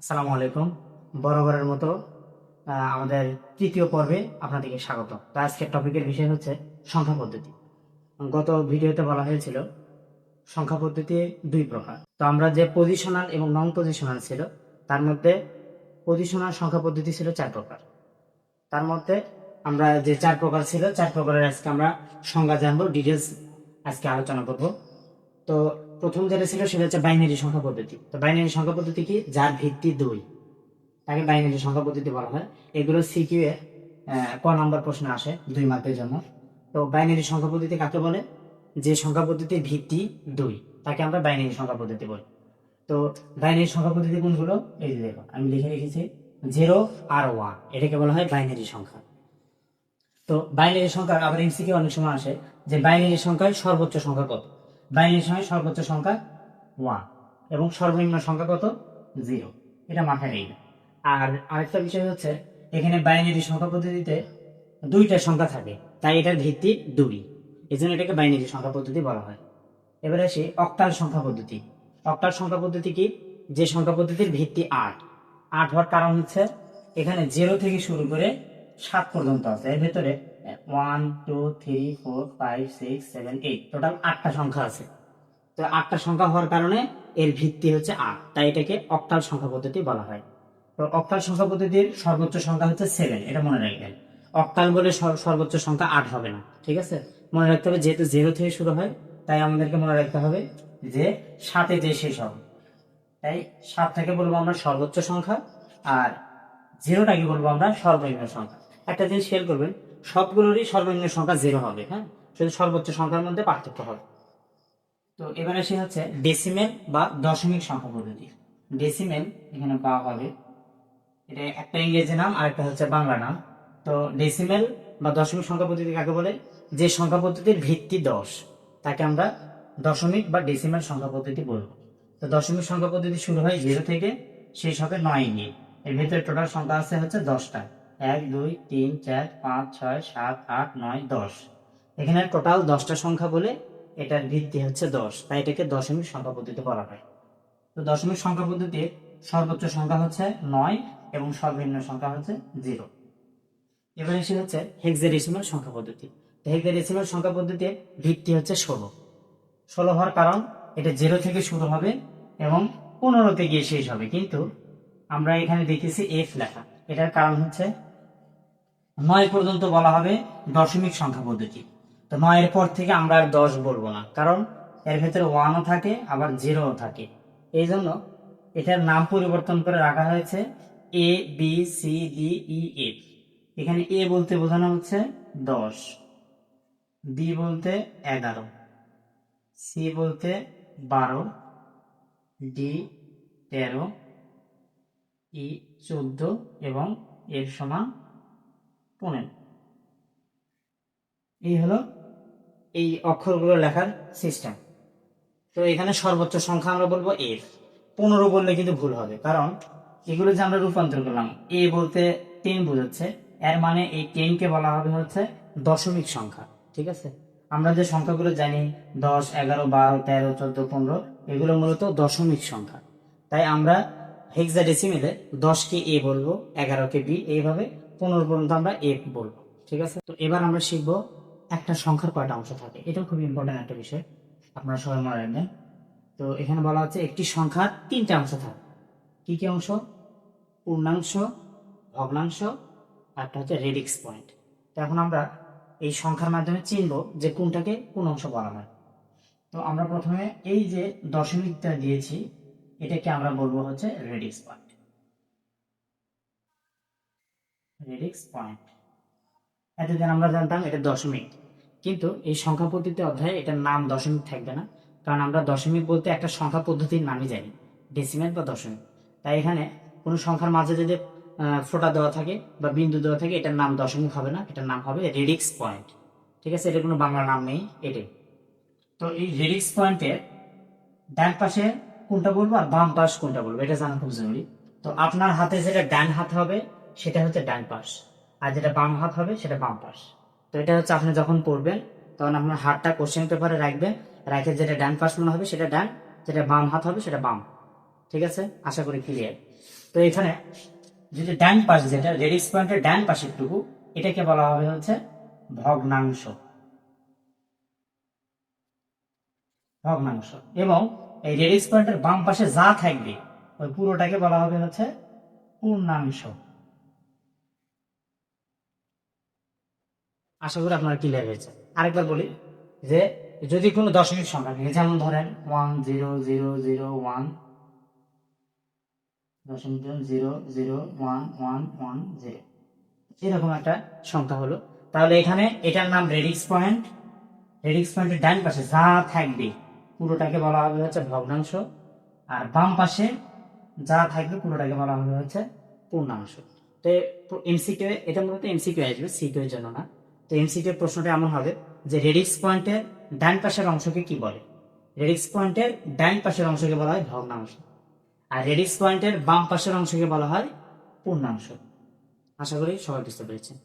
আসসালামু আলাইকুম। বরাবরের মতো আমাদের তৃতীয় পর্বে আপনাদেরকে স্বাগত। তো আজকের টপিকের বিষয় হচ্ছে সংখ্যা পদ্ধতি। গত ভিডিওতে বলা হয়েছিল, সংখ্যা পদ্ধতি দুই প্রকার। তো আমরা যে পজিশনাল এবং নন পজিশনাল ছিল, তার মধ্যে পজিশনাল সংখ্যা পদ্ধতি ছিল চার প্রকার। তার মধ্যে আমরা যে চার প্রকার ছিল, চার প্রকারের আজকে আমরা সংজ্ঞা জানব ডিটেলস আজকে আলোচনা করব। তো প্রথম যেটা ছিল সেটা হচ্ছে বাইনারি সংখ্যা পদ্ধতি। তো বাইনারি সংখ্যা পদ্ধতি কি? যার ভিত্তি দুই। তাকে বাইনারি সংখ্যা পদ্ধতি বলা হয়। এগুলো সিকিউ এ ক নম্বর প্রশ্ন আসে, দুই মার্কের জন্য। তো বাইনারি সংখ্যা পদ্ধতি কাকে বলে? যে সংখ্যা পদ্ধতির ভিত্তি দুই, তাকে আমরা বাইনারি সংখ্যা পদ্ধতি বলি। তো বাইনারি সংখ্যা পদ্ধতি কোনগুলো? এই যে দেখো, আমি লিখে রেখেছি জিরো আর ওয়ান এটাকে বলা হয় বাইনারি সংখ্যা। তো বাইনারি সংখ্যা আবার এমসিকিউ অনেক সময় আসে যে বাইনারি সংখ্যায় সর্বোচ্চ সংখ্যা কত? বাইনারি সংখ্যায় সর্বোচ্চ সংখ্যা ওয়ান এবং সর্বনিম্ন সংখ্যা কত জিরো এটা মাথায় নেই আর আরেকটা বিষয় হচ্ছে, এখানে বাইনারি সংখ্যা পদ্ধতিতে দুইটা সংখ্যা থাকে, তাই এটার ভিত্তি দুই। এই জন্য এটাকে বাইনারি সংখ্যা পদ্ধতি বলা হয়। এবারে আসি অক্টাল সংখ্যা পদ্ধতি। অক্টাল সংখ্যা পদ্ধতি কি? যে সংখ্যা পদ্ধতির ভিত্তি আট। আট হওয়ার কারণ হচ্ছে, এখানে জিরো থেকে শুরু করে সাত পর্যন্ত আছে। এর ভেতরে one, two, three, four, five, six, seven, eight. Total আটটা সংখ্যা আছে। তো আটটা সংখ্যা হওয়ার কারণে এর ভিত্তি হচ্ছে আট। তাই এটাকে অক্টাল সংখ্যা পদ্ধতি বলা হয়। তো অক্টাল সংখ্যা পদ্ধতির সর্বোচ্চ সংখ্যা হচ্ছে সেভেন, এটা মনে রাখবেন। অক্টাল বলে সর- সর্বোচ্চ সংখ্যা আট হবে না, ঠিক আছে? মনে রাখতে হবে যেহেতু জিরো থেকে শুরু হয়, তাই আমাদেরকে মনে রাখতে হবে যে সাতে যে শেষ হবে। তাই সাত থেকে বলব আমরা সর্বোচ্চ সংখ্যা, আর জিরোটাকে বলব আমরা সর্বনিম্ন সংখ্যা। একটা জিনিস খেয়াল করবেন সবগুলোরই সর্বনিম্ন সংখ্যা জিরো হবে হ্যাঁ? শুধু সর্বোচ্চ সংখ্যার মধ্যে পার্থক্য হবে। তো এবারে সে হচ্ছে ডেসিমেল বা দশমিক সংখ্যা পদ্ধতি। ডেসিমেল এখানে পাওয়া হবে। এটা একটা ইংরেজি নাম আর একটা হচ্ছে বাংলা নাম। তো ডেসিমেল বা দশমিক সংখ্যা পদ্ধতি কাকে বলে? যে সংখ্যা পদ্ধতির ভিত্তি দশ, তাকে আমরা দশমিক বা ডেসিমেল সংখ্যা পদ্ধতি বলব। তো দশমিক সংখ্যা পদ্ধতি শুরু হয় জিরো থেকে, শেষ হবে নয় নিয়ে। এর ভিতরে টোটাল সংখ্যা আছে হচ্ছে দশটা। এক, দুই, তিন, চার, পাঁচ, ছয়, সাত, আট, নয়, দশ। এখানে টোটাল দশটা সংখ্যা বলে এটার ভিত্তি হচ্ছে দশ। তাই এটাকে দশমিক সংখ্যা পদ্ধতি বলা হয়। তো দশমিক সংখ্যা পদ্ধতির সর্বোচ্চ সংখ্যা হচ্ছে নয় এবং সর্বনিম্ন সংখ্যা হচ্ছে জিরো। এবার এসে হচ্ছে হেক্সাডেসিমাল সংখ্যা পদ্ধতি। তো হেক্সাডেসিমাল সংখ্যা পদ্ধতির ভিত্তি হচ্ছে ষোলো। ষোলো হওয়ার কারণ এটা জিরো থেকে শুরু হবে এবং পনেরোতে গিয়ে শেষ হবে। কিন্তু আমরা এখানে দেখেছি এফ লেখা। এটার কারণ হচ্ছে নয় পর্যন্ত বলা হবে দশমিক সংখ্যা পদ্ধতি। তো নয়ের পর থেকে আমরা আর দশ বলব না, কারণ এর ভেতরে ওয়ানও থাকে, আবার জিরোও থাকে। এই জন্য এটার নাম পরিবর্তন করে রাখা হয়েছে A B C D E F এখানে এ বলতে বোঝানো হচ্ছে দশ বি বলতে এগারো সি বলতে বারো ডি তেরো ই চোদ্দ এবং এর সমান পনেরো। এই হলো এই অক্ষরগুলো লেখার সিস্টেম তো এখানে সর্বোচ্চ সংখ্যা আমরা বলব এফ। পনেরো বললে কিন্তু ভুল হবে, কারণ এগুলো যে আমরা রূপান্তর করলাম, এ বলতে টেন বোঝাচ্ছে, এর মানে এই টেনকে বলা হবে হচ্ছে দশমিক সংখ্যা, ঠিক আছে? আমরা যে সংখ্যাগুলো জানি, দশ, এগারো, বারো, তেরো, চোদ্দ, পনেরো, এগুলো মূলত দশমিক সংখ্যা। তাই আমরা হেক্সাডেসিমেলে দশকে এ বলব, এগারোকে বি, এইভাবে পনেরো পর্যন্ত আমরা এ বলব, ঠিক আছে? তো এবার আমরা শিখব একটা সংখ্যার কয়টা অংশ থাকে। এটা খুব ইম্পর্টেন্ট একটা বিষয়, আপনারা সবাই মনে রাখবেন। তো এখানে বলা হচ্ছে একটি সংখ্যার তিনটা অংশ থাকে। কি কি অংশ? পূর্ণাংশ, ভগ্নাংশ, আর একটা হচ্ছে রেডিক্স পয়েন্ট। তো এখন আমরা এই সংখ্যার মাধ্যমে চিনব যে কোনটাকে কোন অংশ বলা হয়। তো আমরা প্রথমে এই যে দশমিকটা দিয়েছি এটাকে আমরা বলব হচ্ছে রেডিক্স পয়েন্ট রেডিক্স পয়েন্ট এতদিন আমরা জানতাম এটা দশমিক, কিন্তু এই সংখ্যা পদ্ধতি অধ্যায়ে এটার নাম দশমিক থাকবে না, কারণ আমরা দশমিক বলতে একটা সংখ্যা পদ্ধতির নামই জানি ডেসিমেল বা দশমিক। তাই এখানে কোনো সংখ্যার মাঝে যদি ফোঁটা দেওয়া থাকে বা বিন্দু দেওয়া থাকে, এটার নাম দশমিক হবে না, এটার নাম হবে রেডিক্স পয়েন্ট ঠিক আছে? এটার কোনো বাংলা নাম নেই, এটাই। তো এই রেডিক্স পয়েন্টের ডান পাশে কোনটা বলব আর বাম পাশ কোনটা বলব? এটা জানা খুব জরুরি। তো আপনার হাতে যেটা ডান হাত হবে, সেটা হচ্ছে ডান পাশ। আর যেটা বাম হাত হবে, সেটা বাম পাশ। তো এটা হচ্ছে আপনি যখন পড়বেন, তখন আপনার হাতটা কোশ্চেন পেপারে রাখবেন। রাখে যেটা ডান পাশ মনে হবে, সেটা ডান। যেটা বাম হাত হবে, সেটা বাম। ঠিক আছে? আশা করি ক্লিয়ার তো এখানে যদি ডান পাশ যেটা রেডিক্স পয়েন্টের ডান পাশেরটুকু, এটাকে বলা হবে হচ্ছে ভগ্নাংশ। ভগ্নাংশ। এবং এই রেডিক্স পয়েন্টের বাম পাশে যা থাকবে, ওই পুরোটাকে বলা হবে হচ্ছে পূর্ণাংশ। আশা করি আপনার ক্লিয়ার হয়েছে। আরেকবার বলি যে, যদি কোনো দশমিক সংখ্যা থাকে, যেমন ধরেন one zero zero zero one দশমিক zero zero one one one zero এরকম একটা সংখ্যা হলো। তাহলে এখানে এটার নাম রেডিক্স পয়েন্ট রেডিক্স পয়েন্টের ডান পাশে যা থাকবে পুরোটাকে বলা হবে হচ্ছে ভগ্নাংশ। আর বাম পাশে যা থাকবে পুরোটাকে বলা হবে হচ্ছে পূর্ণাংশ। তো এমসিকিউ এটা মূলত এমসিকিউ আসবে সিকিউ এর জন্য না। তো এমসিকিউ প্রশ্নটা এমন হবে যে রেডিক্স পয়েন্টের ডান পাশের অংশকে কি বলে? রেডিক্স পয়েন্টের ডান পাশের অংশকে বলা হয় ভগ্নাংশ। আর রেডিক্স পয়েন্টের বাম পাশের অংশকে বলা হয় পূর্ণাংশ। আশা করি সবাই বুঝতে পেরেছেন।